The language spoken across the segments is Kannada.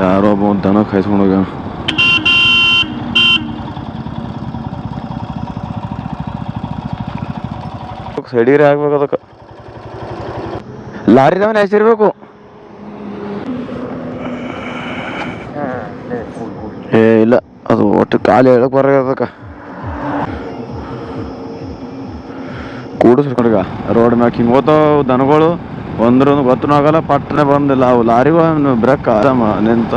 ಯಾರೋ ಒಬ್ಬ ದನ ಕಾಯಿಸ್ಕೊಂಡು ಹೋಗ್ಯಾನ ಸೈಡಿಗೆ ಆಗ್ಬೇಕು ಅದಕ್ಕೆ ಲಾರಿ ದವನ ಹೆಸರಿರ್ಬೇಕು ಏ ಇಲ್ಲ ಅದು ಒಟ್ಟು ಕಾಲು ಹೇಳಕ್ ಬರ ಅದಕ್ಕೆ ಕೂಡಿಸ್ಕೊಂಡೀಗ ರೋಡ್ ಮ್ಯಾಕ್ ಹಿಂಗೆ ಹೋತಾವ ದನಗಳು ಒಂದ್ರ ಗೊತ್ತೂ ಆಗಲ್ಲ ಪಟ್ಟನೆ ಬಂದಿಲ್ಲ. ಅವು ಲಾರಿಗೂ ಬ್ರೇಕ್ ಆರಾಮ ನಿಂತ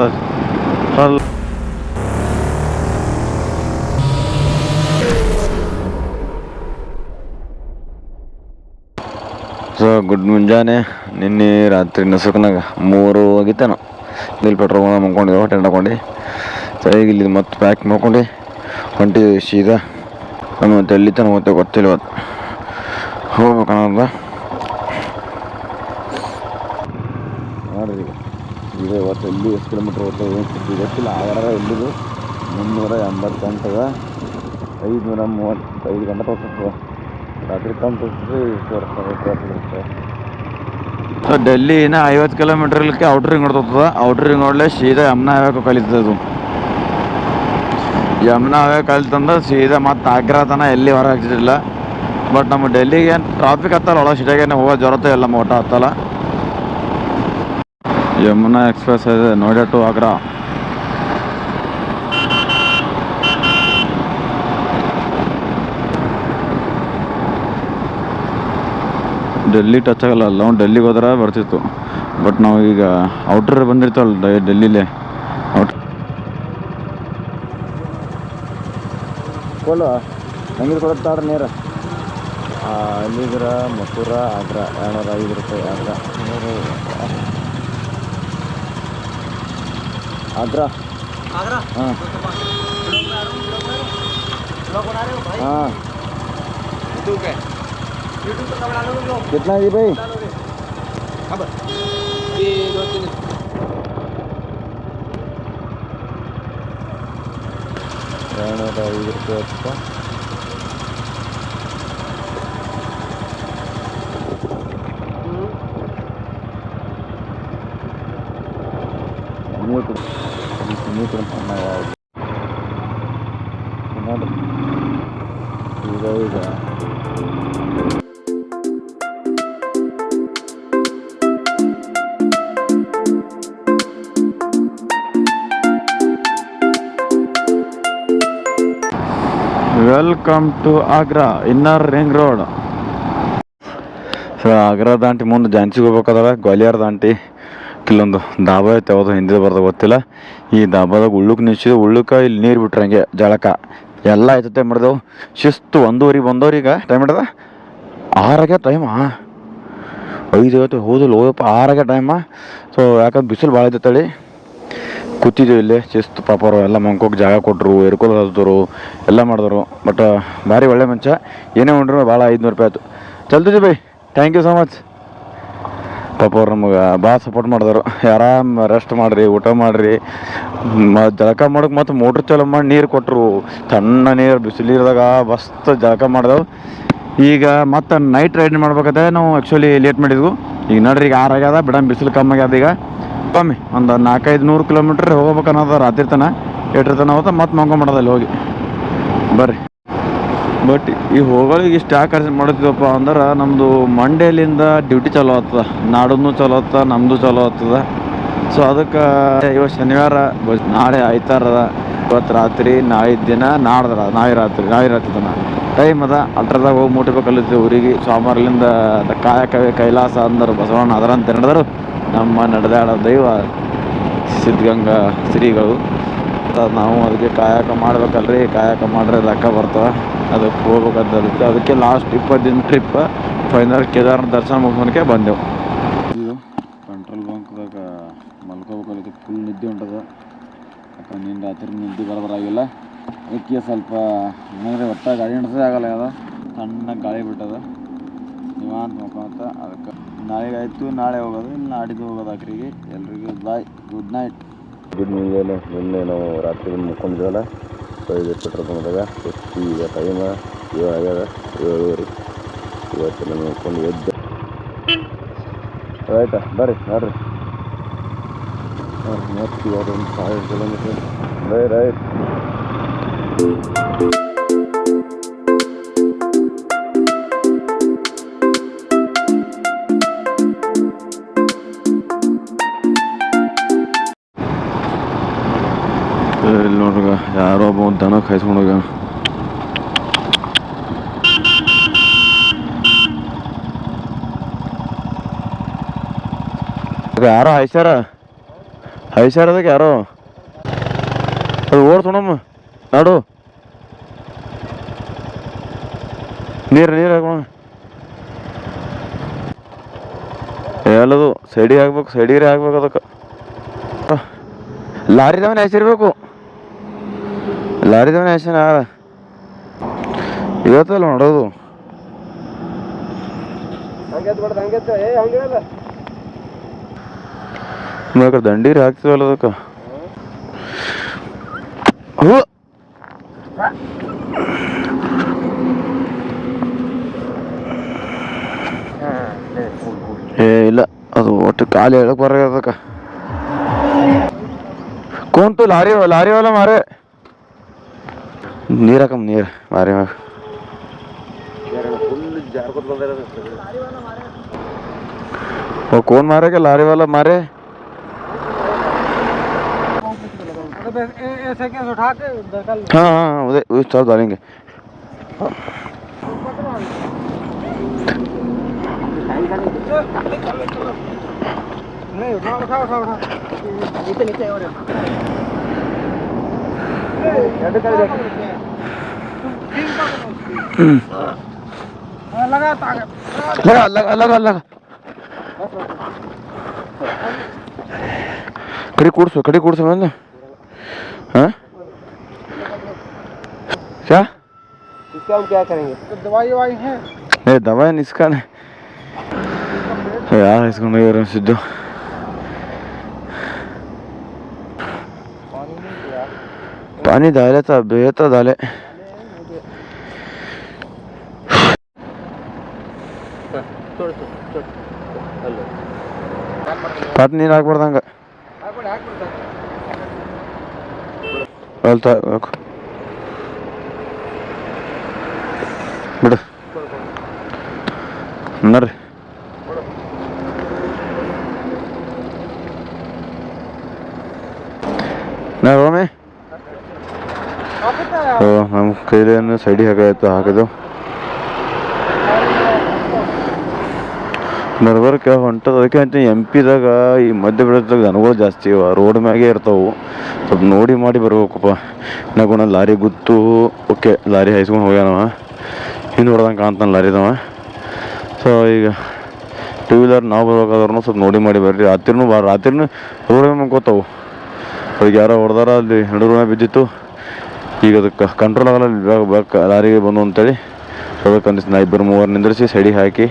ಸೊ ಗುಡ್ ಮುಂಜಾನೆ. ನಿನ್ನೆ ರಾತ್ರಿ ನಸುಕನಾಗ ಮೂರು ಹೋಗಿತ್ತೇನೋ. ಇಲ್ಲಿ ಪೆಟ್ರೋಲ್ ಮಾಡ್ಕೊಂಡಿದ್ದೆವು ಟೆಂಟ್ ಹಾಕೊಂಡು ಸೊ ಈಗ ಇಲ್ಲಿ ಮತ್ತೆ ಪ್ಯಾಕ್ ಮಾಡ್ಕೊಂಡು ಹೊಂಟಿ ಸೀದಾ. ನಮ್ಮ ಎಲ್ಲಿ ತನಕ ಮತ್ತೆ ಗೊತ್ತಿಲ್ಲ ಹೋಗ್ಬೇಕು ಹೋಗ್ಬೇಕನ್ನೋದ ನೋಡ್ರಿ ಈಗ ಈಗ ಇವತ್ತು ಎಲ್ಲಿ ಎಷ್ಟು ಕಿಲೋಮೀಟ್ರ್ ಹೋಗ್ತದೆ ಏನು ಸುದ್ದಿ ಗೊತ್ತಿಲ್ಲ. ಆಗಾರ ಎಲ್ಲಿದು? ಮುನ್ನೂರ ಎಂಬತ್ತೆಂಟದ ಐದುನೂರ ಮೂವತ್ತೈದು ಗಂಟೆ ತೋರಿಸ್ತದೆ ರಾತ್ರಿ ಕಮ್ಮಿ ಸೊ ಡೆಲ್ಲಿ ಡೆಲ್ಲಿನ ಐವತ್ತು ಕಿಲೋಮೀಟರ್ ಇಲ್ಲಕ್ಕೆ ಔಟ್ರ್ ರಿಂಗ್ ಹೊಡ್ತದ ಔಟ್ರ್ ರಿಂಗ್ ನೋಡ್ಲೆ ಸೀದಾ ಯಮುನಾ ಹವ್ಯಾಕ ಕಲಿತದು ಯಮುನಾ ಹವ್ಯಾಕ ಕಲಿತಂದ್ರೆ ಸೀದಾ ಮತ್ತೆ ಆಗ್ರಾ ತನ ಎಲ್ಲಿ ಹೊರ ಹಾಕ್ತಿದ್ದಿಲ್ಲ ಬಟ್ ನಮ್ಮ ಡೆಲ್ಲಿಗೆ ಏನು ಟ್ರಾಫಿಕ್ ಹತ್ತಲ್ಲ, ಒಳಗೆ ಸಿಟಿಯಾಗೇನೆ ಹೋಗೋ ಜ್ವರತೆ ಎಲ್ಲ ಮೋಟ ಹತ್ತಲ್ಲ. ಯಮುನಾ ಎಕ್ಸ್ಪ್ರೆಸ್ ಇದೆ ನೋಯ್ಡಾ ಟು ಆಗ್ರಾ. ಡೆಲ್ಲಿ ಟಚ್ ಆಗಲ್ಲ ಅಲ್ಲ ನಾವು ಡೆಲ್ಲಿಗೆ ಹೋದ್ರೆ ಬರ್ತಿತ್ತು. ಬಟ್ ನಾವು ಈಗ ಔಟ್ರ್ ಬಂದಿರ್ತಾವಲ್ಲ ಡೆಲ್ಲಿಲೆ. ಔಟ್ ಕೋಲ ಹೆಂಗಿದ್ರು ಕೊಡುತ್ತಾಡ್ರಿ ನೀರ. ಅಲ್ಲಿದ್ರ ಮಸೂರ ಆಗ್ರಾ, ಎರಡುನೂರ ಐದು ರೂಪಾಯಿ Agra. ನೂರು ಆಗ್ರಾ ಹಾಂ ಹಾಂ कितना है जी भाई ಎರಡುನೂರ ಐದು ರೂಪಾಯಿ ಹಚ್ಚ Welcome to Agra inner ring road so Agra ದಾಂಟಿ ಮುಂದೆ ಝಾನ್ಸಿಗೆ ಹೋಗ್ಬೇಕಾದ್ರೆ ಗ್ವಾಲಿಯರ್ ದಾಂಟಿ ಇಲ್ಲೊಂದು ದಾಬಾ ಐತೆ, ಯಾವುದು ಹಿಂದಿ ಬರ್ದ ಗೊತ್ತಿಲ್ಲ. ಈ ದಾಬಾದಾಗ ಉಳ್ಳುಕ್ ನಿಲ್ಸಿದ, ಉಳ್ಳುಕ ಇಲ್ಲಿ ನೀರು ಬಿಟ್ರೆ ಹಂಗೆ ಜಳಕ. ಎಲ್ಲ ಆಯ್ತತೆ ಮಾಡಿದೆವು ಶಿಸ್ತು ಒಂದೂವರೆಗೆ ಬಂದವ್ರೀಗ ಟೈಮ್ ಹಿಡ್ದ? ಆರಾಗೆ ಟೈಮಾ ಐದು ಐವತ್ತು ಹೋದಿಲ್ಲ ಹೋದಪ್ಪ ಆರಾಗೆ ಟೈಮ ಸೊ ಯಾಕಂದ್ರೆ ಬಿಸಿಲು ಭಾಳ ಐತೆ ಕೂತಿದ್ದೀವಿ ಇಲ್ಲಿ ಶಿಸ್ತು ಪಾಪರು ಎಲ್ಲ ಮಂಕೋಗಿ ಜಾಗ ಕೊಟ್ಟರು ಎರ್ಕೋಲ್ ಹಚ್ಚಿದ್ರು ಎಲ್ಲ ಮಾಡಿದ್ರು. ಬಟ್ ಭಾರಿ ಒಳ್ಳೆ ಮಂಚ. ಏನೇ ಉಂಡ್ರು ಭಾಳ ಐದುನೂರು ರೂಪಾಯಿ ಆಯ್ತು. ಚಲ್ತಿದ್ದೀವಿ bye thank you so much ಪಾಪ ಅವ್ರು ನಮಗೆ ಭಾಳ ಸಪೋರ್ಟ್ ಮಾಡಿದ್ರು. ಆರಾಮ್ ರೆಸ್ಟ್ ಮಾಡಿರಿ, ಊಟ ಮಾಡಿರಿ. ಮ ಜಳಕ ಮಾಡೋಕೆ ಮತ್ತು ಮೋಟ್ರ್ ಚಾಲು ಮಾಡಿ ನೀರು ಕೊಟ್ಟರು ತಣ್ಣ ನೀರು ಬಿಸಿಲಿರಿದಾಗ ಮಸ್ತ್ ಜಳಕ ಮಾಡಿದೆವು. ಈಗ ಮತ್ತೆ ನೈಟ್ ರೈಡ್ ಮಾಡ್ಬೇಕಾದ್ರೆ ನಾವು ಆ್ಯಕ್ಚುಲಿ ಲೇಟ್ ಮಾಡಿದ್ವು. ಈಗ ನೋಡ್ರಿ, ಈಗ ಆರಾಗ್ಯದ ಬಿಡಮ್ ಬಿಸಿಲು ಕಮ್ಮಿ ಆಗ್ಯದ ಈಗ. ಕಮ್ಮಿ. ಒಂದು ನಾಲ್ಕೈದು ನೂರು ಕಿಲೋಮೀಟ್ರ್ ಹೋಗ್ಬೇಕು ಅನ್ನೋದು ರಾತ್ರಿ ತನ ಎಟ್ರ ತನ ಹೋದ ಮತ್ತೆ ಮಂಕೊಂಬಿಡೋದು ಅಲ್ಲಿ ಹೋಗಿ. ಬರ್ರಿ. ಬಟ್ ಈ ಹೋಗೋಳಿಗೆ ಇಷ್ಟು ಯಾಕೆ ಖರ್ಚು ಮಾಡ್ತಿದ್ವಪ್ಪ ಅಂದ್ರೆ ನಮ್ಮದು ಮಂಡೇಲಿಂದ ಡ್ಯೂಟಿ ಚಾಲೂ ಆಗ್ತದ. ನಾಡನ್ನು ಚಲೋ ಆಗ್ತದ ನಮ್ಮದು ಚಲೋ ಆಗ್ತದ. ಸೊ ಅದಕ್ಕೆ ಇವತ್ತು ಶನಿವಾರ ನಾಳೆ ಆಯ್ತಾರದ, ಇವತ್ತು ರಾತ್ರಿ, ನಾಳೆ ದಿನ ನಾಡ್ದರ ನಾಳೆ ರಾತ್ರಿ ನಾಳೆ ರಾತ್ರಿ ತನ. ಟೈಮ್ ಅದ, ಅಲ್ಟ್ರದಾಗ ಹೋಗಿ ಮುಟ್ಬೇಕಲ್ಲತ್ತಿ ಊರಿಗೆ, ಸೋಮವಾರಲಿಂದ ಕಾಯಕವೇ ಕೈಲಾಸ ಅಂದ್ರೆ ಬಸವಣ್ಣ, ಅದರಂತೆ ನಡೆದರು. ನಮ್ಮ ನಡೆದಾಡೋ ದೈವ, ಸಿದ್ಧಗಂಗಾ ಶ್ರೀಗಳು. ನಾವು ಅದಕ್ಕೆ ಕಾಯಕ ಮಾಡ್ಬೇಕಲ್ರಿ, ಕಾಯಕ ಮಾಡ್ರೆ ಲೆಕ್ಕ ಬರ್ತವೆ ಅದಕ್ಕೆ ಹೋಗ್ಬೇಕಂತ ಅದಕ್ಕೆ ಲಾಸ್ಟ್ ಇಪ್ಪತ್ತು ದಿನ ಟ್ರಿಪ್ ಫೈನಲ್ ಕೇದಾರ್ನಾಥ ದರ್ಶನ ಮುಗಿಸ್ಕೊಳಕ್ಕೆ ಬಂದೆವು. ಇದು ಪೆಟ್ರೋಲ್ ಬಂಕ್ದಾಗ ಮಲ್ಕೋಬೇಕಲ್ಲಿ ಫುಲ್ ನಿದ್ದೆ ಹೊಂಟದ ಯಾಕಂದ್ರೆ ನಿನ್ನ ರಾತ್ರಿ ನಿದ್ದೆ ಬರೋದ್ರಾಗಿಲ್ಲ ಅದಕ್ಕೆ ಸ್ವಲ್ಪ ಏನಂದರೆ ಒಟ್ಟ ಗಾಡಿ ನಡೆಸೋದೇ ಆಗಲ್ಲ ಅದ ಸಣ್ಣ ಗಾಳಿ ಬಿಟ್ಟದ. ನಿವಾಂತ ಮಕ್ಕೊಂತ ಅದಕ್ಕೆ ನಾಳೆಗೆ ಆಯಿತು ನಾಳೆ ಹೋಗೋದು ಇಲ್ಲಿ ನಾಡಿದ್ದು ಹೋಗೋದು ಆಕ್ರಿಗೆ ಎಲ್ರಿಗೂ ಬಾಯ್, ಗುಡ್ ನೈಟ್. ಗುಡ್ ಮುಂಜಾನೆ ನಿನ್ನೆ ನಾವು ರಾತ್ರಿ ಮುಕ್ಕೊಂಡಿದ್ವಲ್ಲ ಸೊ ಪೆಟ್ರೋಲ್ ಬಂದಾಗ ಎಷ್ಟು ಈಗ ಟೈಮ ಇವಾಗ ಆಗ್ಯದ? ಏಳುವರೆ. ಇವತ್ತು ನಾನು ಮುಕ್ಕೊಂಡು ಎದ್ದು. ಆಯ್ತಾ? ಬರ್ರಿ ನೋಡ್ರಿ ಮತ್ತೆ ಒಂದು ಸಾವಿರ ಕಿಲೋಮೀಟರ್ ರೈಟ್ ರೈಟ್ ದನ ಕಾಯ್ಸ್ಕೊಂಡೋಗ ಯಾರೋ ಹಾಯ್ಸ್ಯಾರ ಹಾಯ್ಸ್ಯಾರ ಅದಕ್ಕೆ ಯಾರೋ ಅದು ಓಡ್ತೋಣಮ್ಮ ನಾಡು ನೀರು ನೀರು ಹಾಕೋಣ ಎಲ್ಲದು ಸೈಡಿಗೆ ಹಾಕ್ಬೇಕು ಸೈಡಿಗೆ ಹಾಕ್ಬೇಕು ಅದಕ್ಕೆ ಲಾರಿದವನ ಹೆಸರಿರ್ಬೇಕು ಲಾರಿದವನೇ ಯಾರ ಇವತ್ತಲ್ಲ ನೋಡೋದು. ಬೇಕಾದ್ರೆ ದಂಡೀರಿ ಹಾಕ್ತೀವಲ್ಲ ಅದಕ್ಕೆ. ಹೋ. ಏ ಇಲ್ಲ. ಅದು ಒಟ್ಟು ಕಾಲು ಹೇಳಕ್ ಬರ ಅದಕ್ಕೆ ಕುಂತು ಲಾರಿ ಲಾರಿ ಅವಲ್ಲ ಮಾರೆ. ನೀರ್ ಹಾಕಮ್ ನೀರ್ ಮಾರಿ ಮ್ಯಾಗ ओ कौन मारेगा लारी वाला मारे ऐसे क्या उठा के दरकल हाँ हाँ हाँ, उधर उस तरफ डालेंगे नहीं उठा उठा उठा उठा नीचे नीचे और लगा लगा लगा लगा कड़ी कड़ी क्या इसका हम क्या करेंगे दवाई है दवाई नहीं इसका नहीं यार इसको नहीं सिद्धू पानी डाले तो बेहतर तो डाले ಪಟ್ ನೀರು ಹಾಕ್ಬಾರ್ದಂಗ. ಹಾಕ್ಬಿಡಿ ಹಾಕ್ಬಿಡಿ ಬಿಡು. ನೋಡ್ರಿ. ನಾ ರೋಮೆ? ಓ ನಮ್ಮ ಕೈಲಿ ಏನು ಸೈಡಿಗೆ ಹಾಕಾಯ್ತು ಹಾಕಿದ್ದು. ನಡ್ಬರ್ಕ ಹೊಂಟದ. ಅದಕ್ಕೆ ಅಂತ ಎಂ ಪಿದಾಗ ಈ ಮಧ್ಯಪ್ರದೇಶದಾಗ ದನಗಳು ಜಾಸ್ತಿ ಇವ. ರೋಡ್ ಮ್ಯಾಗೆ ಇರ್ತಾವು. ಸ್ವಲ್ಪ ನೋಡಿ ಮಾಡಿ ಬರ್ಬೇಕಪ್ಪ. ನಾಗುಣ ಲಾರಿ ಗುತ್ತು. ಓಕೆ, ಲಾರಿ ಹಾಯಿಸ್ಕೊಂಡು ಹೋಗ್ಯಾನವ. ಹಿಂದೆ ಹೊಡೆದಂಗೆ ಕಾಣ್ತಾನೆ ಲಾರಿದವ. ಸೊ ಈಗ ಟೂ ವೀಲರ್ ನಾವು ಬರ್ಬೇಕಾದ್ರೂ ಸ್ವಲ್ಪ ನೋಡಿ ಮಾಡಿ ಬರ್ರಿ. ರಾತ್ರಿನೂ ಬಾ, ರಾತ್ರಿನೂ ರೋಡ್ ಮ್ಯಾಗ ಅವ್ರಿಗೆ ಯಾರೋ ಹೊಡೆದಾರ, ಅಲ್ಲಿ ನಡು ಮ್ಯಾಗ ಬಿದ್ದಿತ್ತು. ಈಗ ಅದಕ್ಕೆ ಕಂಟ್ರೋಲ್ ಆಗಲ್ಲ. ಲಾರಿಗೆ ಬಂದು ಅಂತೇಳಿ. ಅದಕ್ಕೆ ಅಂದಿಸ್ ನಾ ಇಬ್ಬರು ಮೂವರು ನಿಂದ್ರಿಸಿ ಸೈಡಿಗೆ ಹಾಕಿ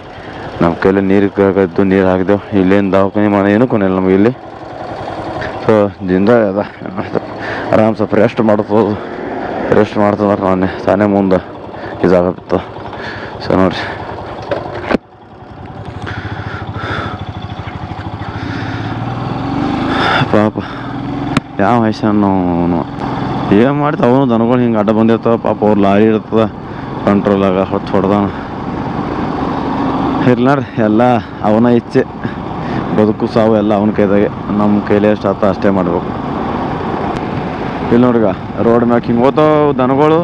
ನಮ್ಮ ಕೈಲಿ ನೀರು ಬೇಕಾಗಿತ್ತು ನೀರು ಹಾಕಿದೆವು. ಇಲ್ಲೇನು ದವಾಖಾನೆ ಮಾಡೋ ಏನು ಕೊನೆಲ್ಲ ನಮಗೆ ಇಲ್ಲಿ. ಸೊ ಜಿಂದ ಅದ. ಆರಾಮ್ ಸ್ವಲ್ಪ ರೆಸ್ಟ್ ಮಾಡ್ಬೋದು. ರೆಸ್ಟ್ ಮಾಡ್ತದ ನಾನೇ ತಾನೇ ಮುಂದೆ ಇದಾಗತ್ತ. ಸೊ ನೋಡ್ರಿ. ಪಾಪ, ಯಾವ ವಯಸ್ಸನ್ನು ಏನು ಮಾಡ್ತಾವೆ ಅವನು ದನಗಳು ಹಿಂಗೆ ಅಡ್ಡ ಬಂದಿರ್ತಾವ. ಪಾಪ ಅವ್ರು ಲಾರಿ ಇರ್ತದ. ಕಂಟ್ರೋಲಾಗ ಹೊತ್ತು ಹೊಡೆದಾನ. ಇರ್ಲಿ ನೋಡ್ರಿ ಎಲ್ಲ ಅವನ ಇಚ್ಛೆ ಬದುಕು ಸಾವು ಎಲ್ಲ ಅವನ ಕೈದಾಗೆ ನಮ್ಮ ಕೈಲಿ ಎಷ್ಟು ಆತ ಅಷ್ಟೇ ಮಾಡ್ಬೇಕು ಇಲ್ಲಿ ನೋಡ್ರಿಗ ರೋಡ್ ಮ್ಯಾಗ ಹಿಂಗೆ ಓತಾವ ದನಗಳು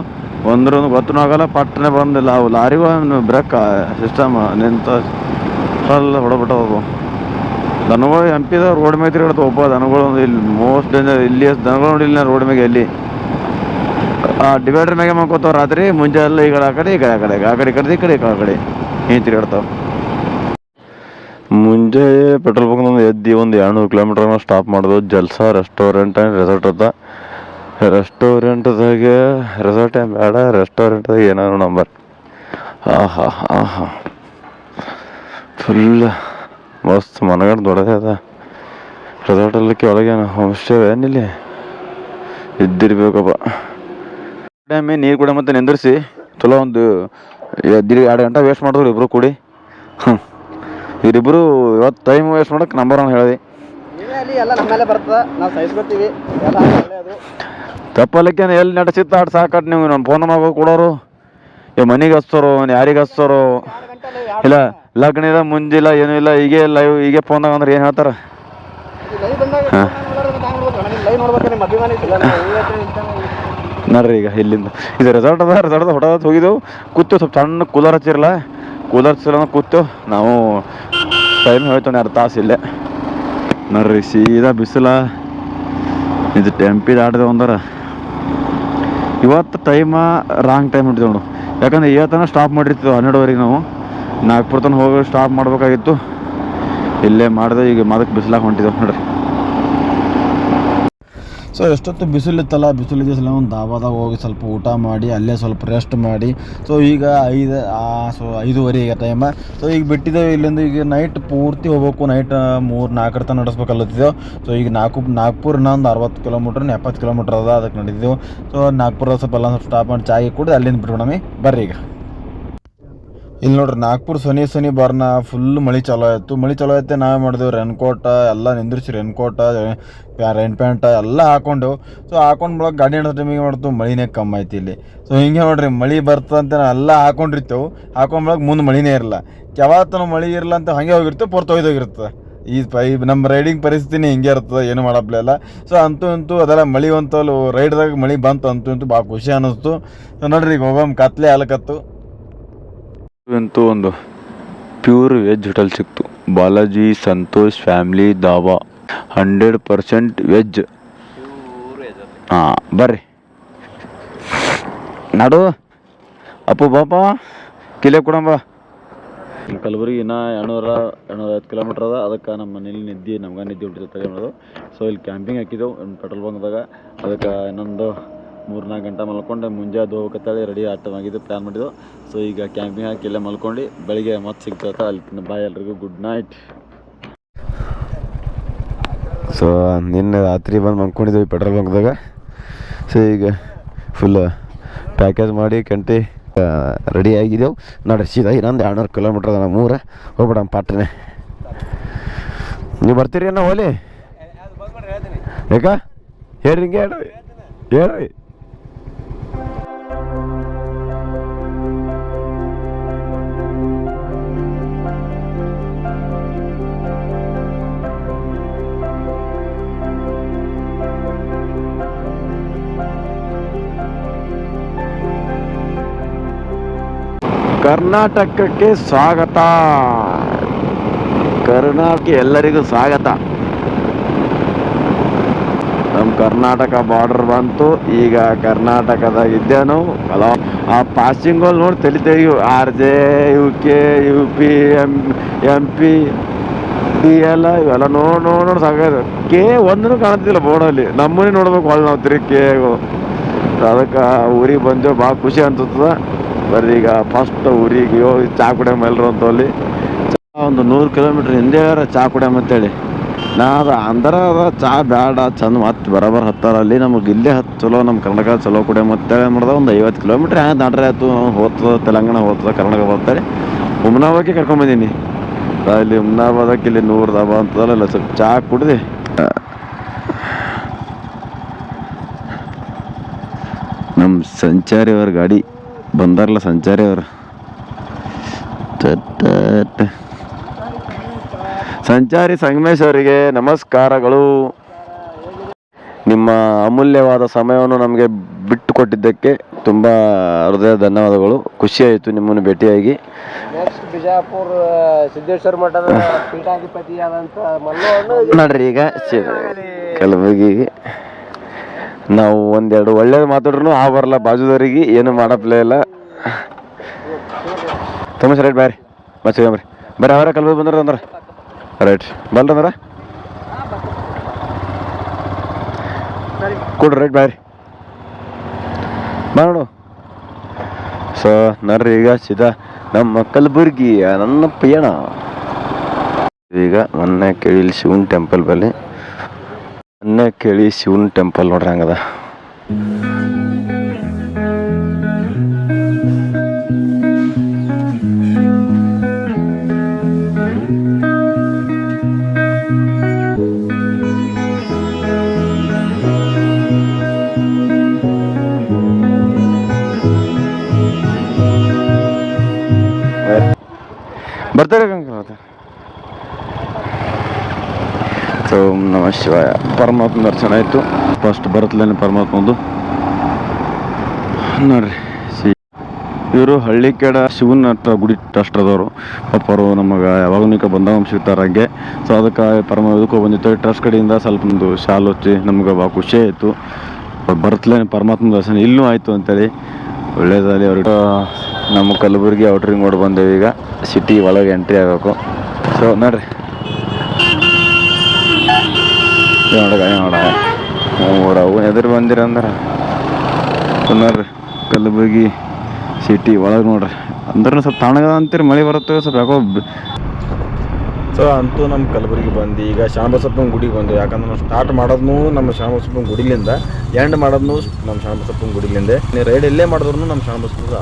ಒಂದ್ರ ಗೊತ್ತೂ ಆಗಲ್ಲ ಪಟ್ಟನೆ ಬಂದಿಲ್ಲ ಅವು ಲಾರಿಗೂ ಬ್ರೇಕ್ ಸಿಸ್ಟಮ್ ನಿಂತ ಫಲ್ ಹೊಡಬಿಟ್ಟವು ದನಗಳು ಎಂ ಪಿದ ರೋಡ್ ಮ್ಯಾಗ ತಿರುಗಾಡ್ತಾವ ಒಬ್ಬ ದನಗಳು ಇಲ್ಲಿ ಮೋಸ್ಟ್ ಡೇಂಜರ್ ಇಲ್ಲಿ ದನಗಳು ನೋಡಿಲ್ಲ ರೋಡ್ ಮ್ಯಾಗೆ ಎಲ್ಲಿ ಆ ಡಿವೈಡರ್ ಮ್ಯಾಗೆ ಮಾಡ್ಕೋತಾವ ರಾತ್ರಿ ಮುಂಜಾನೆ ಈ ಆ ಕಡೆ ಈ ಆ ಕಡೆ ಆ ಕಡೆ ಕಡ್ದು ಈ ಕಡೆ ಈಗ ಆ ಕಡೆ ಹಿಂಗೆ ತಿರುಗಾಡ್ತಾವ ಮುಂಜಾನೆ ಪೆಟ್ರೋಲ್ ಬಂಕ್ ಒಂದು ಎದ್ದು ಒಂದು ಎರಡ್ನೂರು ಕಿಲೋಮೀಟರ್ ಸ್ಟಾಪ್ ಮಾಡೋದು ಜಲ್ಸಾ ರೆಸ್ಟೋರೆಂಟ್ ಆ್ಯಂಡ್ ರೆಸಾರ್ಟ್ ಅದ ರೆಸ್ಟೋರೆಂಟ್ದಾಗೆ ರೆಸಾರ್ಟ್ ಏನು ಬೇಡ ರೆಸ್ಟೋರೆಂಟ್ದಾಗ ಏನಾದ್ರು ನಂಬರ್ ಆಹಾ ಆಹಾ. ಫುಲ್ ಮಸ್ತ್ ಮನಗಂಡು ದೊಡ್ಡದೇ ಅದ. ರೆಸಾರ್ಟಲ್ಲಿ ಒಳಗೇನು ಹೋಮ್ ಸ್ಟೇ ಏನಿಲ್ಲಿ. ಇದ್ದಿರ್ಬೇಕಪ್ಪ ಟೈಮೇ ನೀರು ಕೂಡ ಮತ್ತೆ ನಿಂದಿರಿಸಿ? ಚಲೋ ಒಂದು ಎರಡು ಗಂಟೆ ವೇಸ್ಟ್ ಮಾಡಿದ್ರು ಇಬ್ಬರು ಕೂಡಿ. ಹ್ಞೂ ಇವರಿಬ್ಬರು ಇವತ್ತು ಟೈಮ್ ವೇಸ್ಟ್ ಮಾಡೋಕೆ ನಂಬರ್ ಒನ್ ಹೇಳಿದೆ. ಎಲ್ಲ ತಪ್ಪಲಿಕ್ಕೆ ಎಲ್ಲಿ ನಡೆಸಿತ್ತು ಆಡ್ ಸಾಕಟ್ ನೀವು ನಮ್ಮ ಫೋನ್ ಮಾಡ್ಬೇಕು ಕೊಡೋರು ಇವ್ ಮನೆಗೆ ಹಚ್ಚೋರು ಯಾರಿಗೆ ಎರಡು ಇಲ್ಲ ಲಗ್ನ ಇಲ್ಲ ಮುಂಜಿಲ್ಲ ಏನೂ ಇಲ್ಲ ಹೀಗೆ ಲೈವ್ ಹೀಗೆ ಫೋನ್ದಾಗ ಅಂದ್ರೆ ಏನು ಹೇಳ್ತಾರೆ? ನೋಡ್ರಿ ಈಗ ಇಲ್ಲಿಂದ. ಇದು ರೆಸಾರ್ಟ್ ಅದ ರೆಸಾರ್ಟ್ ಹೊಡೆದ ಹೋಗಿದ್ದೆವು ಕೂತು ಸ್ವಲ್ಪ ಸಣ್ಣ ಕೂಲರ್ ಹಚ್ಚಿರಲ್ಲ ಕೂಲರ್ ಹಚ್ಚಿರ ಕೂತು ನಾವು ಟೈಮ್ ಹೇಳ್ತಾನೆ ಎರಡು ತಾಸು ಇಲ್ಲೇ. ನೋಡ್ರಿ ಸೀದಾ ಬಿಸಿಲ. ಇದು ಟೆಂಪಿ ದಾಟಿದೆ ಒಂದರ. ಇವತ್ತು ಟೈಮ ರಾಂಗ್ ಟೈಮ್ ಹೊಂಟಿದೆ ನೋಡು. ಯಾಕಂದ್ರೆ ಇವತ್ತನ ಸ್ಟಾಪ್ ಮಾಡಿರ್ತೀವಿ ಹನ್ನೆರಡುವರೆಗೆ ನಾವು. ನಾಗ್ಪುರ ತನಕ ಹೋಗಿ ಸ್ಟಾಪ್ ಮಾಡಬೇಕಾಗಿತ್ತು. ಇಲ್ಲೇ ಮಾಡಿದೆ ಈಗ ಮದಕ್ಕೆ ಬಿಸಿಲಾಗ ಹೊಂಟಿದ್ದೇವೆ ನೋಡ್ರಿ. ಸೊ ಎಷ್ಟೊತ್ತು ಬಿಸಿಲಿತ್ತಲ್ಲ, ಬಿಸಿಲಿಗೆ ಸಲ ಒಂದು ಧಾಬಾದಾಗ ಹೋಗಿ ಸ್ವಲ್ಪ ಊಟ ಮಾಡಿ, ಅಲ್ಲೇ ಸ್ವಲ್ಪ ರೆಸ್ಟ್ ಮಾಡಿ. ಸೊ ಈಗ ಐದು ಸೊ ಐದೂವರೆ ಈಗ ಟೈಮ ಸೊ ಈಗ ಬಿಟ್ಟಿದ್ದೇವೆ ಇಲ್ಲಿಂದ, ಈಗ ನೈಟ್ ಪೂರ್ತಿ ಹೋಗ್ಬೇಕು ನೈಟ್ ಮೂರು, ನಾಲ್ಕರ ತನಕ ನಡೆಸ್ಬೇಕಲ್ಲತ್ತಿದ್ದೆವು. ಸೊ ಈಗ ನಾಲ್ಕು, ನಾಗ್ಪುರ್ನ ಒಂದು ಅರವತ್ತು ಕಿಲೋಮೀಟ್ರ್ ಎಪ್ಪತ್ತು ಕಿಲೋಮೀಟ್ರ್ ಅದ, ಅದಕ್ಕೆ ನಡೆದಿದ್ದೆವು ಸೊ ನಾಗ್ಪುರ ಸ್ವಲ್ಪ ಎಲ್ಲ ಸ್ವಲ್ಪ ಸ್ಟಾಪ್ ಮಾಡಿ, ಚಾಯ್ ಕುಡಿದು ಅಲ್ಲಿಂದ ಬಿಟ್ಬಿಡಮಿ ಬರ್ರಿ ಈಗ. ಇಲ್ಲಿ ನೋಡ್ರಿ, ನಾಗ್ಪುರ್ ಸನಿ ಸನಿ ಬರ್ನ ಫುಲ್ ಮಳೆ ಚಲೋ ಆಯಿತು. ಮಳೆ ಚಲೋ ಆಯ್ತು ನಾವೇ ಮಾಡಿದೆವು ರೆನ್ಕೋಟ ಎಲ್ಲ ನಿಂದ್ರಿಸಿ ರೆನ್ಕೋಟ ರೈನ್ ಪ್ಯಾಂಟ ಎಲ್ಲ ಹಾಕೊಂಡು. ಸೊ ಹಾಕೊಂಡು ಬಳಕ ಗಾಡಿ ನಡೆಸೋ ಟೈಮಿಗೆ ಮಾಡ್ತು ಮಳಿನೇ ಕಮ್ಮಿ ಆಯ್ತು ಇಲ್ಲಿ. ಸೊ ಹಿಂಗೆ ನೋಡ್ರಿ, ಮಳೆ ಬರ್ತದಂತ ಎಲ್ಲ ಹಾಕೊಂಡಿರ್ತೇವೆ. ಹಾಕೊಂಡ್ ಬಳಕ ಮುಂದೆ ಮಳಿನೇ ಇರಲ್ಲ. ಯಾವತ್ತೂ ಮಳೆ ಇರಲ್ಲ ಅಂತ ಹಾಗೆ ಹೋಗಿರ್ತೇವೆ ಪೊರ್ತು ಒಯ್ದೋಗಿರ್ತದೆ ಈ ಪೈ ನಮ್ಮ ರೈಡಿಂಗ್ ಪರಿಸ್ಥಿತಿನೇ ಹಿಂಗೆ ಇರ್ತದೆ ಏನು ಮಾಡಪ್ಲೆಲ್ಲ ಸೊ ಅಂತೂ ಅಂತೂ ಅದೆಲ್ಲ ಮಳೆ ಅಂತಲೂ ರೈಡ್ದಾಗ ಮಳೆ ಬಂತು ಅಂತೂ ಅಂತೂ ಭಾಳ ಖುಷಿ ಅನ್ನಿಸ್ತು. ಸೊ ನೋಡ್ರಿ, ಈಗ ಹೋಗಮ್, ಕತ್ಲೆ ಆಲಕತ್ತು ಅಂತೂ ಒಂದು ಪ್ಯೂರ್ ವೆಜ್ ಹೋಟೆಲ್ ಸಿಕ್ತು. Balaji, Santosh, family dhaba hundred percent veg. ಹಾಂ, ಬರ್ರಿ. ನಾಡು, ಅಪ್ಪು, ಬಾಪ, ಕಿಲೆ ಕೊಡಂಬ. ಕಲಬುರಗಿ ಇನ್ನ ಎರಡುನೂರ ಎರಡುನೂರ ಐವತ್ತು ಕಿಲೋಮೀಟ್ರ್ ಅದ. ಅದಕ್ಕೆ ನಮ್ಮ ಮನೇಲಿ ನಿದ್ದೆ, ನಮ್ಗೆ ನಿದ್ದೆ ಹೊಂಟಿರ್ತದೆ ಮಾಡೋದು ಸೊ ಇಲ್ಲಿ ಕ್ಯಾಂಪಿಂಗ್ ಹಾಕಿದ್ದೆವು, ಪೆಟ್ರೋಲ್ ಬಂಕ್ದಾಗ. ಅದಕ್ಕೆ ಇನ್ನೊಂದು ಮೂರು ನಾಲ್ಕು ಗಂಟೆ ಮಲ್ಕೊಂಡು, ಮುಂಜಾನೆ ಹೋಗ್ಬೇಕಂತೇಳಿ ರೆಡಿ ಆಟವಾಗಿದ್ದು ಪ್ಲ್ಯಾನ್ ಮಾಡಿದ್ದು. ಸೊ ಈಗ ಕ್ಯಾಂಪಿಂಗ್ ಹಾಕಿ ಇಲ್ಲೇ ಮಲ್ಕೊಂಡು, ಬೆಳಿಗ್ಗೆ ಮತ್ತೆ ಸಿಗ್ತಾ ಅಲ್ಲಿ ಬಾಯ್ ಎಲ್ರಿಗೂ ಗುಡ್ ನೈಟ್ ಸೊ ನಿನ್ನೆ ರಾತ್ರಿ ಬಂದು ಮಲ್ಕೊಂಡಿದ್ದೀವಿ ಪೆಟ್ರೋಲ್ ಬಂಕ್ದಾಗ. ಸೊ ಈಗ ಫುಲ್ ಪ್ಯಾಕೇಜ್ ಮಾಡಿ, ಕಂಟಿ ರೆಡಿ ಆಗಿದ್ದೆವು ನೋಡಿ ಸೀದಾ ಇನ್ನೊಂದು ಎರಡುನೂರು ಕಿಲೋಮೀಟ್ರ್ ಅದ ನಮ್ಮ ಊರ. ಹೋಗ್ಬಿಡಮ್ ಪಾಟ್ನೆ ನೀವು ಬರ್ತೀರಿ ಅಣ್ಣ ಹೋಲಿ? ಯಾಕ ಹೇಳ್ರಿ ಹಿಂಗೆ ಹೇಳ್ರಿ. ಹೇಳ್ರಿ. ಕರ್ನಾಟಕಕ್ಕೆ ಸ್ವಾಗತ. ಕರ್ನಾಟಕ ಎಲ್ಲರಿಗೂ ಸ್ವಾಗತ. ನಮ್ಮ ಕರ್ನಾಟಕ ಬಾರ್ಡರ್ ಬಂತು. ಈಗ ಕರ್ನಾಟಕದಾಗ ಇದ್ದೇವೆ ನಾವು ಅಲ್ಲ ಆ ಅಲ್ಲಿ ನೋಡಿ ತಲಿತೇವೆ R J U K U P M M P D ಎಲ್ಲ ಇವೆಲ್ಲ ನೋಡಿ ನೋಡಿ ನೋಡಿ ಸಾಕಾಯ್ತು. ಕೆ ಒಂದೂ ಕಾಣ್ತಿಲ್ಲ ಬೋರ್ಡಲ್ಲಿ ನಮ್ಮನೆ ನೋಡ್ಬೇಕು ಅಲ್ಲಿ ನಾವು ತಿರುಗಿ ಕೆ ಅದಕ್ಕೆ ಊರಿಗೆ ಬಂದೇವು ಭಾಳ ಖುಷಿ ಅನ್ಸುತ್ತದ. ಬರ್ರಿ ಈಗ ಫಸ್ಟ್ ಊರಿಗೆ ಹೋಗಿ ಚಾ ಎಲ್ಲರೂ ಮೇಲ್ರು ಅಂತ ಅಲ್ಲಿ ಒಂದು ನೂರು ಕಿಲೋಮೀಟ್ರ್ ಹಿಂದೆ ಚಾ ಕುಡಿಯಮ್ ಅಂತೇಳಿ ನಾ ಅದು ಆಂಧ್ರ ಅದ ಚಾ ಬ್ಯಾಡ, ಚಂದ ಮತ್ತೆ ಬರೋಬರ್ ಹತ್ತಾರ ಅಲ್ಲಿ ನಮಗೆ ಇಲ್ಲೇ ಹತ್ತು ಚಲೋ ನಮ್ಮ ಕರ್ನಾಟಕ ಚಲೋ ಕುಡಿಯೋ ಮತ್ತೆ ಮಾಡ್ದೆ ಒಂದು ಐವತ್ತು ಕಿಲೋಮೀಟ್ರ್ ಹ್ಯಾಂಗೆ ದಾಟ್ರೆ ಆಯ್ತು ಹೋಗ್ತದ ತೆಲಂಗಾಣ ಹೋಗ್ತದ ಕರ್ನಾಟಕ ಬರ್ತಾರೆ ಉಮ್ನಾಬಾಗೆ ಕರ್ಕೊಂಬಂದೀನಿ ಇಲ್ಲಿ ಉಮ್ನಾಬಾದಕ್ಕೆ ಇಲ್ಲಿ ನೂರು ದಾಬಾ ಅಂತದಲ್ಲ ಸ್ವಲ್ಪ ಚಾ ಕುಡ್ದು. ನಮ್ಮ ಸಂಚಾರಿ ಅವ್ರ ಗಾಡಿ. ಬಂದಾರಲ್ಲ ಸಂಚಾರಿ ಅವರು. ಸಂಚಾರಿ ಸಂಗಮೇಶ್ ಅವರಿಗೆ ನಮಸ್ಕಾರಗಳು. ನಿಮ್ಮ ಅಮೂಲ್ಯವಾದ ಸಮಯವನ್ನು ನಮಗೆ ಬಿಟ್ಟು ಕೊಟ್ಟಿದ್ದಕ್ಕೆ ತುಂಬ ಹೃದಯ ಧನ್ಯವಾದಗಳು. ಖುಷಿಯಾಯಿತು ನಿಮ್ಮನ್ನು ಭೇಟಿಯಾಗಿ. ಬಿಜಾಪುರ ಸಿದ್ದೇಶ್ವರ ಮಠದ ನೋಡ್ರಿ ಈಗ ಕಲಬುರ್ಗಿಗೆ ನಾವು ಒಂದೆರಡು ಒಳ್ಳೇದು ಮಾತಾಡ್ರು ಆ ಬರಲ್ಲ ಬಾಜುದವ್ರಿಗೆ ಏನು ಮಾಡಪ್ಲೇ ಇಲ್ಲ. ತುಂಬ ರೈಟ್ ಬಾರಿ, ಮತ್ತೆ ಸಿಗಮ್ರಿ ಬರ್ರಿ. ಅವರ ಕಲ್ಬೋದು ಬಂದ್ರ ಅಂದ್ರೆ. ರೈಟ್ ಬಲ್ರಂದ್ರ ಕೊಡ್ರಿ, ರೈಟ್ ಬಾರಿ. ನೋಡು. ಸೊ, ನರ್ರಿ ಈಗ ಸೀದಾ ನಮ್ಮ ಕಲಬುರ್ಗಿಯ ನನ್ನ ಪಯಣ ಈಗ ಮೊನ್ನೆ ಕೇಳಿ ಶಿವನ್ ಟೆಂಪಲ್ ಬಲ್ಲಿ ಅನ್ನ ಕೇಳಿ ಶಿವನ ಟೆಂಪಲ್ ನೋಡ್ರಿ ಹಂಗದ. ಬರ್ತಾರೆ ಸೊ ನಮ ಶಿವಾಯ. ಪರಮಾತ್ಮ ದರ್ಶನ ಆಯಿತು. ಫಸ್ಟ್ ಬರತ್ಲೇನೆ ಪರಮಾತ್ಮದು ನೋಡ್ರಿ, ಸಿ. ಇವರು ಹಳ್ಳಿಕೆಡ ಶಿವನ ಹತ್ರ ಗುಡಿ ಟ್ರಸ್ಟ್ರದವರು ಪಾಪ ಅವರು ನಮಗೆ ಯಾವಾಗ ಬಂದಾಗ ಸಿಗ್ತಾರೆ ಹಂಗೆ. ಸೊ ಅದಕ್ಕೆ ಪರಮ ಇದಕ್ಕೂ ಬಂದಿತ್ತು. ಟ್ರಸ್ಟ್ ಕಡೆಯಿಂದ ಸ್ವಲ್ಪ ಒಂದು ಶಾಲು ಹಚ್ಚಿ ನಮ್ಗೆ ಭಾಳ ಖುಷಿ ಆಯಿತು. ಬರತ್ಲೇನೆ ಪರಮಾತ್ಮ ದರ್ಶನ ಇಲ್ಲೂ ಆಯಿತು ಅಂತೇಳಿ ಒಳ್ಳೇದಾಗಲಿ ಅವ್ರಿಗೆ. ನಮ್ಮ ಕಲಬುರ್ಗಿ ಔಟ್ರಿಂಗ್ ಮಾಡಿ ಬಂದೇವೆ ಈಗ. ಸಿಟಿ ಒಳಗೆ ಎಂಟ್ರಿ ಆಗಬೇಕು. ಸೊ ನೋಡ್ರಿ. ನೋಡ ನೋಡ ಓಡವು ಎದುರು ಬಂದಿರಂದ್ರೆ ನೋಡ್ರಿ ಕಲಬುರಗಿ ಸಿಟಿ ಒಳಗೆ ನೋಡ್ರಿ. ಅಂದ್ರೂ ಸ್ವಲ್ಪ ತಣ್ಣಗದ ಅಂತೀರಿ, ಮಳೆ ಬರುತ್ತೆ, ಸ್ವಲ್ಪ ಯಾಕೋ ಸೊ ಅಂತೂ ನಮ್ಮ ಕಲಬುರಗಿ ಬಂದು ಈಗ ಶಾಣಬಸಪ್ಪನ ಗುಡಿಗೆ ಬಂದು, ಯಾಕಂದ್ರೆ ನಾವು ಸ್ಟಾರ್ಟ್ ಮಾಡೋದ್ನು ನಮ್ಮ ಶಾಣಬಸಪ್ಪನ ಗುಡಿಲಿಂದ ಎಂಡ್ ಮಾಡೋದ್ನು ನಮ್ಮ ಶಾಣಬಸಪ್ಪನ ಗುಡಿಲಿಂದ. ನೀವು ರೈಡ್ ಎಲ್ಲೇ ಮಾಡಿದ್ರು ನಮ್ಮ ಶಾಣಬಸಪ್ಪ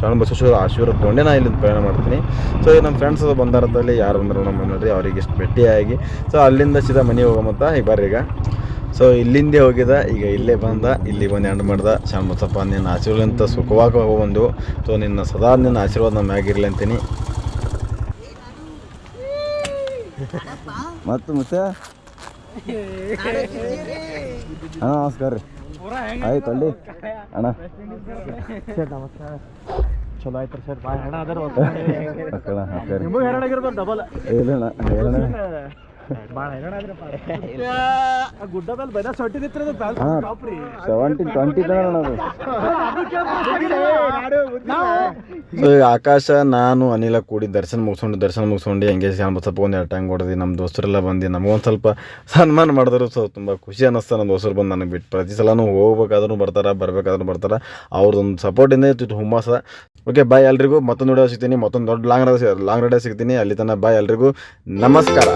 ಶಾಣಬಸವೇಶ್ವರ ಆಶೀರ್ವಾದ ತೊಗೊಂಡೆ ನಾನು ಇಲ್ಲಿಂದ ಪ್ರಯಾಣ ಮಾಡ್ತೀನಿ. ಸೊ ನಮ್ಮ ಫ್ರೆಂಡ್ಸ್ ಅದು ಬಂದಾರತ್ತಲ್ಲಿ ಯಾರು ಬಂದರು ನಮ್ಮ ನೋಡ್ರಿ ಅವ್ರಿಗೆ ಇಷ್ಟು ಭೇಟಿಯಾಗಿ. ಸೊ ಅಲ್ಲಿಂದ ಸೀದಾ ಮನೆಗೆ ಹೋಗಮತ್ತ ಈಗ ಬರ್ರಿ ಈಗ. ಸೊ ಇಲ್ಲಿಂದೇ ಹೋಗಿದ, ಈಗ ಇಲ್ಲೇ ಬಂದ, ಇಲ್ಲಿ ಬಂದು ಎಂಡ್ ಮಾಡ್ದ ಶಾಣಬಸಪ್ಪ ನಿನ್ನ ಆಶೀರ್ವಾದ ಅಂತ ಸುಖವಾಗಿ ಹೋಗಬಂದು ಸೊ ನಿನ್ನ ಸದಾ ನಿನ್ನ ಆಶೀರ್ವಾದ ನಮ್ಮ ಆಗಿರಲಿ ಅಂತೀನಿ. ಮತ್ತು ಮತ್ತೆ? ಅಣ್ಣ ನಮಸ್ಕಾರ ರೀ. ಆಯ್ತು ಅಲ್ಲಿ. ಅಣ್ಣ. ಚಲೋ ಆಯ್ತು ಸರ್. ಬಾಯ್. ಅಣ್ಣ ಅದಾರ ಆಗಿರ್ಬೋದು ಡಬಲ್ ಇಲ್ಲ ಅಣ್ಣ ಆಕಾಶ, ನಾನು, ಅನಿಲ ಕೂಡಿ ದರ್ಶನ ಮುಗಿಸ್ಕೊಂಡು ದರ್ಶನ ಮುಗಿಸ್ಕೊಂಡು ಹೆಂಗೆ ಸ್ವಲ್ಪ ಒಂದು ಎರಡು ಟೈಮ್ ಹೊಡೆದು ನಮ್ಮ ದೋಸ್ತರೆಲ್ಲ ಬಂದು ನಮಗೊಂದು ಸ್ವಲ್ಪ ಸನ್ಮಾನ ಮಾಡಿದ್ರು. ಸೊ ತುಂಬ ಖುಷಿ ಅನ್ನಿಸ್ತು. ನಮ್ಮ ದೋಸ್ತರು ಬಂದು ನನಗೆ ಬಿಟ್ಟು ಪ್ರತಿ ಸಲನೂ ಹೋಗ್ಬೇಕಾದ್ರೂ ಬರ್ತಾರೆ, ಬರ್ಬೇಕಾದ್ರೂ ಬರ್ತಾರೆ. ಅವ್ರದ್ದೊಂದು ಸಪೋರ್ಟಿಂದ ಇತ್ತು ಹುಮ್ಮಸ. ಓಕೆ ಬಾಯ್ ಎಲ್ರಿಗೂ. ಮತ್ತೊಂದು ವಿಡಿಯೋ ಸಿಗ್ತೀನಿ. ಮತ್ತೊಂದು ದೊಡ್ಡ ಲಾಂಗ್ ರೈಡ್ ಲಾಂಗ್ ರೈಡ್ ಸಿಗ್ತೀನಿ. ಅಲ್ಲಿ ತನಕ ಬಾಯ್ ಎಲ್ರಿಗೂ. ನಮಸ್ಕಾರ.